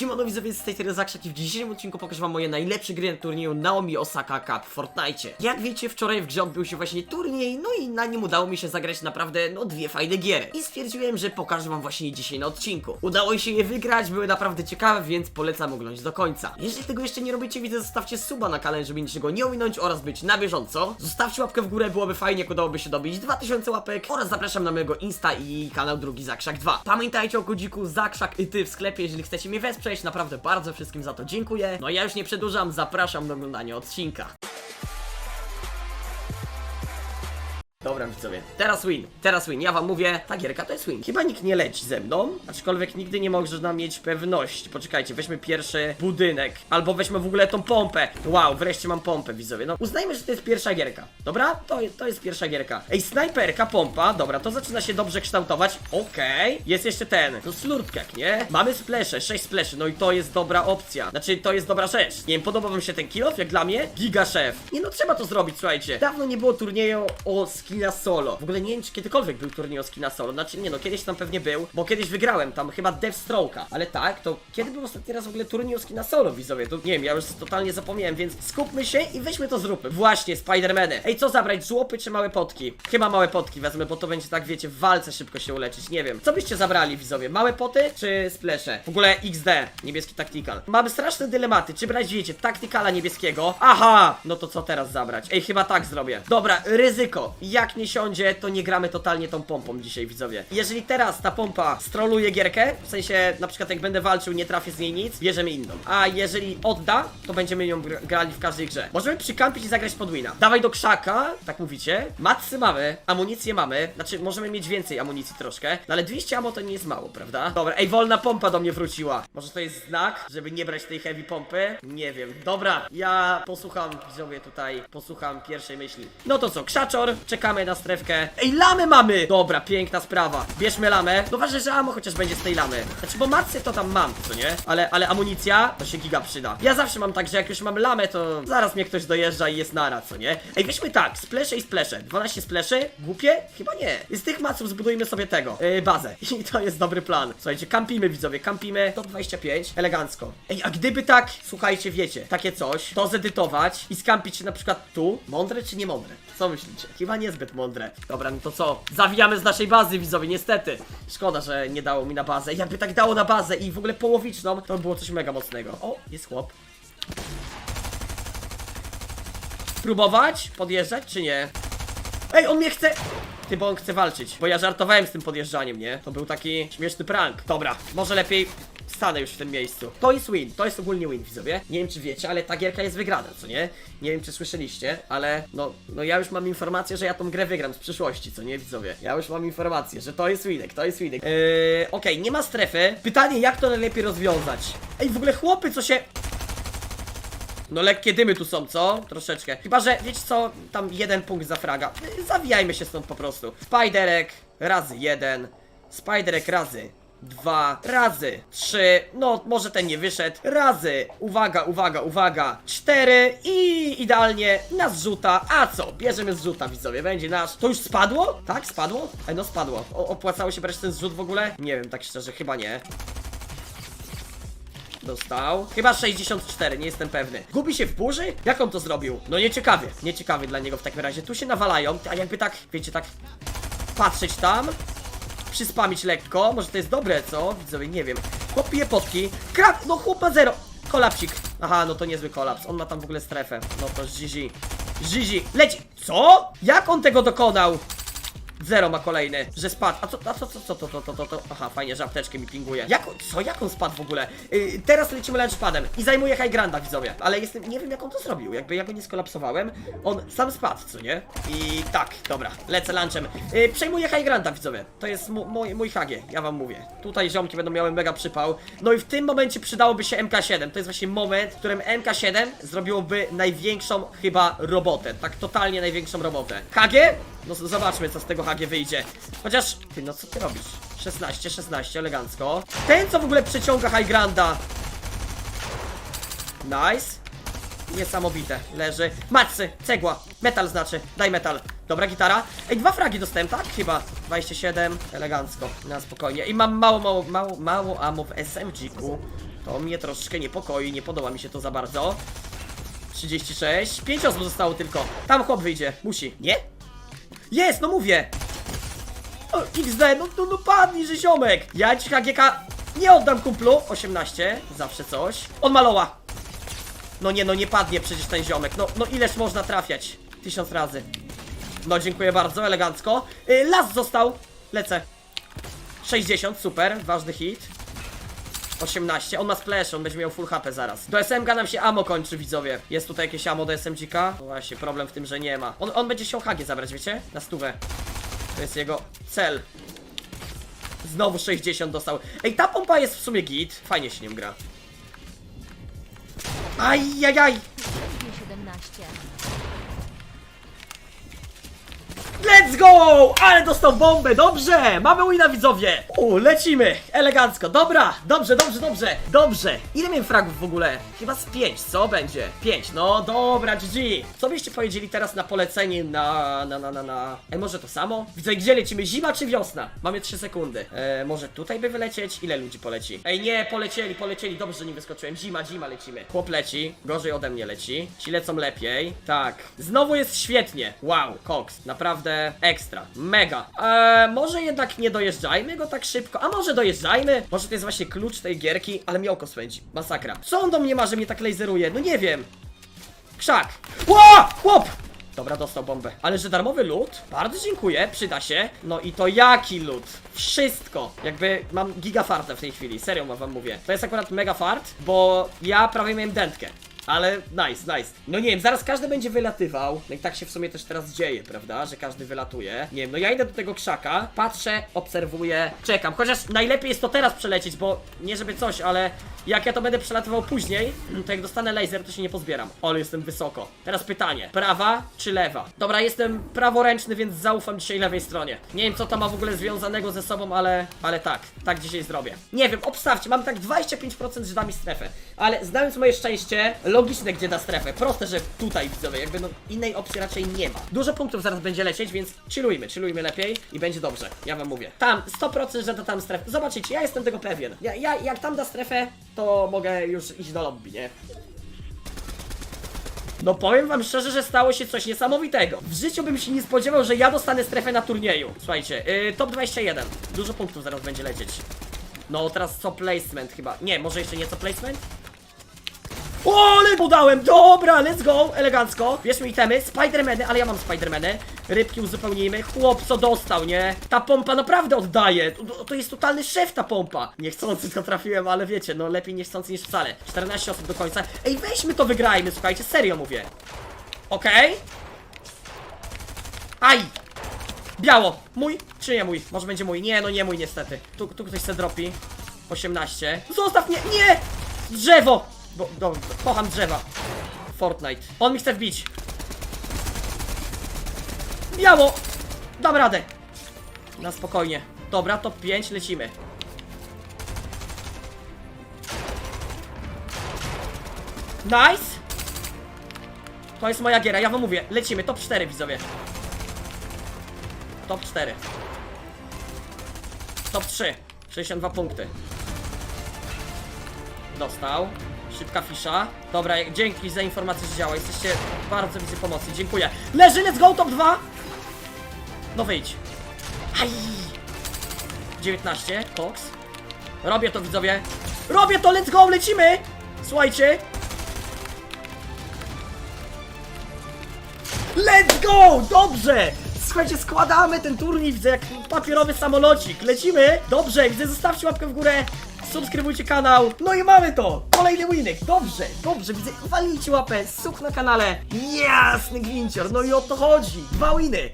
Siemano widzowie, z tej serii Zakrzak i w dzisiejszym odcinku pokażę wam moje najlepsze gry na turnieju Naomi Osaka Cup w Fortnite. Jak wiecie, wczoraj w grze odbył się właśnie turniej, no i na nim udało mi się zagrać naprawdę, no, dwie fajne giery. I stwierdziłem, że pokażę wam właśnie dzisiaj na odcinku. Udało się je wygrać, były naprawdę ciekawe, więc polecam oglądać do końca. Jeżeli tego jeszcze nie robicie, widzę, zostawcie suba na kanale, żeby niczego nie ominąć oraz być na bieżąco. Zostawcie łapkę w górę, byłoby fajnie, jak udałoby się dobić 2000 łapek oraz zapraszam na mojego Insta i kanał drugi Zakrzak 2. Pamiętajcie o kodziku Zakrzak i ty w sklepie, jeżeli chcecie mnie wesprzeć, naprawdę bardzo wszystkim za to dziękuję. No ja już nie przedłużam, zapraszam do oglądania odcinka. Dobra widzowie, teraz win, teraz win, ja wam mówię, ta gierka to jest win. Chyba nikt nie leci ze mną, aczkolwiek nigdy nie można mieć pewności. Poczekajcie, weźmy pierwszy budynek, albo weźmy w ogóle tą pompę. Wow, wreszcie mam pompę widzowie, no uznajmy, że to jest pierwsza gierka, dobra? To, to jest pierwsza gierka. Ej, snajperka, pompa, dobra, to zaczyna się dobrze kształtować, okej. Jest jeszcze ten, to slurtkak, nie? Mamy splesze, 6 spleszy, no i to jest dobra opcja, znaczy to jest dobra rzecz. Nie wiem, podoba wam się ten kill jak dla mnie? Giga szef. Nie no, trzeba to zrobić, słuchajcie. Dawno nie było turnieju o skina solo. W ogóle nie wiem, czy kiedykolwiek był turniej o skina solo. Znaczy, nie no, kiedyś tam pewnie był, bo kiedyś wygrałem tam chyba Deathstroke'a. Ale tak, to kiedy był ostatni raz w ogóle turniej o skina solo, widzowie? To nie wiem, ja już totalnie zapomniałem, więc skupmy się i weźmy to zróbmy. Właśnie, Spidermany. Ej, co zabrać, żłopy czy małe potki? Chyba małe potki wezmę, bo to będzie tak, wiecie, w walce szybko się uleczyć. Nie wiem. Co byście zabrali, widzowie? Małe poty czy splesze? W ogóle XD, niebieski tactical. Mamy straszne dylematy, czy brać, wiecie, tacticala niebieskiego? Aha! No to co teraz zabrać? Ej, chyba tak zrobię. Dobra, ryzyko. Jak nie siądzie, to nie gramy totalnie tą pompą dzisiaj, widzowie. Jeżeli teraz ta pompa stroluje gierkę, w sensie na przykład jak będę walczył, nie trafię z niej nic, bierzemy inną. A jeżeli odda, to będziemy ją gr- grali w każdej grze. Możemy przykampić i zagrać pod wina. Dawaj do krzaka, tak mówicie. Matsy mamy, amunicję mamy, znaczy możemy mieć więcej amunicji troszkę, no ale 200 ammo to nie jest mało, prawda? Dobra, ej, wolna pompa do mnie wróciła. Może to jest znak, żeby nie brać tej heavy pompy? Nie wiem. Dobra, ja posłucham, widzowie, tutaj, posłucham pierwszej myśli. No to co, krzaczor, czekamy na strefkę. Ej, lamy mamy! Dobra, piękna sprawa. Bierzmy lamę. No ważne, że ammo chociaż będzie z tej lamy. Znaczy, bo macy to tam mam, co nie? Ale, ale amunicja, to się giga przyda. Ja zawsze mam tak, że jak już mam lamę, to zaraz mnie ktoś dojeżdża i jest nara, co nie? Ej, weźmy tak, splesze i splesze. 12 spleszy? Głupie? Chyba nie. Z tych maców zbudujmy sobie tego, yy, bazę. I to jest dobry plan. Słuchajcie, kampimy widzowie, kampimy. Top 25, elegancko. Ej, a gdyby tak, słuchajcie, wiecie, takie coś, to zedytować i skampić się na przykład tu, mądre czy nie mądre? Co myślicie? Chyba niezbyt mądre. Dobra, no to co? Zawijamy z naszej bazy, widzowie, niestety. Szkoda, że nie dało mi na bazę. Jakby tak dało na bazę i w ogóle połowiczną, to by było coś mega mocnego. O, jest chłop. Próbować? Podjeżdżać czy nie? Ej, on mnie chce... Ty, bo on chce walczyć. Bo ja żartowałem z tym podjeżdżaniem, nie? To był taki śmieszny prank. Dobra, może lepiej stanę już w tym miejscu. To jest win, to jest ogólnie win, widzowie. Nie wiem, czy wiecie, ale ta gierka jest wygrana, co nie? Nie wiem, czy słyszeliście, ale no, no ja już mam informację, że ja tą grę wygram z przyszłości, co nie, widzowie? Ja już mam informację, że to jest winek, to jest winek. Yy, okej, nie ma strefy. Pytanie, jak to najlepiej rozwiązać? Ej, w ogóle chłopy, co się... No lekkie dymy tu są, co? Troszeczkę. Chyba, że wiecie co? Tam jeden punkt za fraga. Zawijajmy się stąd po prostu. Spiderek razy jeden. Spiderek razy dwa. Razy trzy. No, może ten nie wyszedł. Razy. Uwaga, uwaga, uwaga. Cztery. I idealnie na zrzuta. A co? Bierzemy zrzuta, widzowie. Będzie nasz. To już spadło? Tak, spadło? Ej, no spadło. O, opłacało się brać ten zrzut w ogóle? Nie wiem, tak szczerze, chyba nie. Dostał. Chyba 64, nie jestem pewny. Gubi się w burzy? Jak on to zrobił? No nieciekawie. Nieciekawie dla niego w takim razie. Tu się nawalają, a jakby tak, wiecie, tak patrzeć tam. Przyspamić lekko. Może to jest dobre, co? Widzowie, nie wiem. Chłop pije potki. Krak! No chłop ma zero. Kolapsik. Aha, no to niezły kolaps. On ma tam w ogóle strefę. No to Zizi. Zizi. Leci. Co? Jak on tego dokonał? Zero ma kolejny, że spadł. A co, a co, co, co, to, to, to, to, to? Aha, fajnie, że apteczkę mi pinguje. Jak, co, jak on spadł w ogóle? Yy, teraz lecimy launchpadem i zajmuję high granda, widzowie. Ale jestem, nie wiem jak on to zrobił. Jakby ja go nie skolapsowałem, on sam spadł, co nie? I tak, dobra, lecę lunchem. Yy, przejmuję high granda, widzowie. To jest mój, mój hagie, ja wam mówię. Tutaj ziomki będą miały mega przypał. No i w tym momencie przydałoby się MK7. To jest właśnie moment, w którym MK7 zrobiłoby największą chyba robotę. Tak totalnie największą robotę. Hagie? No zobaczmy co z tego HG wyjdzie. Chociaż, ty no co ty robisz? 16, 16, elegancko. Ten co w ogóle przeciąga High Granda. Nice. Niesamowite. Leży. Matsy, cegła. Metal znaczy. Daj metal. Dobra gitara. Ej, dwa fragi dostałem, tak? Chyba. 27. Elegancko. Na spokojnie. I mam mało, mało, mało, mało ammo w SMG-ku. To mnie troszeczkę niepokoi, nie podoba mi się to za bardzo. 36, 5 osób zostało tylko. Tam chłop wyjdzie, musi. Nie? Jest, no mówię! O, XD, no, no, no padnij, że ziomek! Ja ci HGK nie oddam kumplu. 18, zawsze coś. On maloła! No nie, no nie padnie przecież ten ziomek. No, no ileż można trafiać? Tysiąc razy. No dziękuję bardzo, elegancko. Y, las został. Lecę. 60, super, ważny hit. 18, on ma splash, on będzie miał full HP zaraz. Do SMG nam się ammo kończy, widzowie. Jest tutaj jakieś ammo do SMGK? No właśnie, problem w tym, że nie ma. On, on będzie chciał HG zabrać, wiecie? Na stówę. To jest jego cel. Znowu 60 dostał. Ej, ta pompa jest w sumie git. Fajnie się nią gra. Ajajaj! 17. Let's go! Ale dostał bombę, dobrze! Mamy wina widzowie! U, lecimy! Elegancko, dobra! Dobrze, dobrze, dobrze, dobrze! Ile miałem fragów w ogóle? Chyba z 5, co będzie? 5, no dobra, GG! Co byście powiedzieli teraz na polecenie na, na, na, na, na... Ej, może to samo? Widzę, gdzie lecimy? Zima czy wiosna? Mamy 3 sekundy. E, może tutaj by wylecieć? Ile ludzi poleci? Ej, nie, polecieli, polecieli, dobrze, że nie wyskoczyłem. Zima, zima lecimy. Chłop leci, gorzej ode mnie leci. Ci lecą lepiej. Tak. Znowu jest świetnie. Wow, Cox, naprawdę ekstra. Mega. Eee, może jednak nie dojeżdżajmy go tak szybko, a może dojeżdżajmy? Może to jest właśnie klucz tej gierki, ale mi oko swędzi. Masakra. Co on do mnie ma, że mnie tak laseruje? No nie wiem. Krzak. Ło! Chłop! Dobra, dostał bombę. Ale że darmowy loot? Bardzo dziękuję, przyda się. No i to jaki loot? Wszystko. Jakby mam gigafartę w tej chwili, serio wam mówię. To jest akurat mega fart, bo ja prawie miałem dętkę. Ale nice, nice. No nie wiem, zaraz każdy będzie wylatywał. No i tak się w sumie też teraz dzieje, prawda? Że każdy wylatuje. Nie wiem, no ja idę do tego krzaka, patrzę, obserwuję, czekam. Chociaż najlepiej jest to teraz przelecieć, bo nie żeby coś, ale jak ja to będę przelatywał później, to jak dostanę laser, to się nie pozbieram. Ale jestem wysoko. Teraz pytanie, prawa czy lewa? Dobra, jestem praworęczny, więc zaufam dzisiaj lewej stronie. Nie wiem, co to ma w ogóle związanego ze sobą, ale, ale tak, tak dzisiaj zrobię. Nie wiem, obstawcie, mam tak 25%, że da strefę. Ale znając moje szczęście, logiczne, gdzie da strefę. Proste, że tutaj widzowie, jakby no innej opcji raczej nie ma. Dużo punktów zaraz będzie lecieć, więc chillujmy, chillujmy lepiej i będzie dobrze, ja wam mówię. Tam, 100% że da tam strefę. Zobaczycie, ja jestem tego pewien. Ja, ja jak tam da strefę, to mogę już iść do lobby, nie? No powiem wam szczerze, że stało się coś niesamowitego. W życiu bym się nie spodziewał, że ja dostanę strefę na turnieju. Słuchajcie, yy, top 21. Dużo punktów zaraz będzie lecieć. No teraz co placement chyba. Nie, może jeszcze nie co placement? O, ale podałem! Dobra, let's go! Elegancko. Bierzmy itemy, Spidermany, ale ja mam Spidermany. Rybki uzupełnijmy. Chłop, co dostał, nie? Ta pompa naprawdę oddaje. To, to jest totalny szef ta pompa. Niechcący to trafiłem, ale wiecie, no lepiej niechcący niż wcale. 14 osób do końca. Ej, weźmy to, wygrajmy, słuchajcie, serio mówię. Okej? Aj! Biało! Mój? Czy nie mój? Może będzie mój? Nie, no nie mój niestety. Tu, tu ktoś se dropi. 18. Zostaw mnie! Nie! Drzewo! Bo, do, kocham drzewa. Fortnite. On mi chce wbić. Biało! Dam radę. Na spokojnie. Dobra, top 5, lecimy. Nice! To jest moja giera, ja wam mówię. Lecimy, top 4 widzowie. Top 4. Top 3. 62 punkty. Dostał. Szybka fisza. Dobra, dzięki za informację, że działa. Jesteście bardzo widzę pomocy. Dziękuję. Leży, let's go, top 2. No wyjdź. Aj. 19, Cox. Robię to, widzowie. Robię to, let's go, lecimy. Słuchajcie. Let's go! Dobrze! Słuchajcie, składamy ten turniej, widzę jak papierowy samolocik. Lecimy! Dobrze, widzę, zostawcie łapkę w górę, subskrybujcie kanał. No i mamy to! Kolejny winek. Dobrze, dobrze, widzę, walnijcie łapę, suk na kanale. Jasny gwincior, no i o to chodzi. Dwa winy.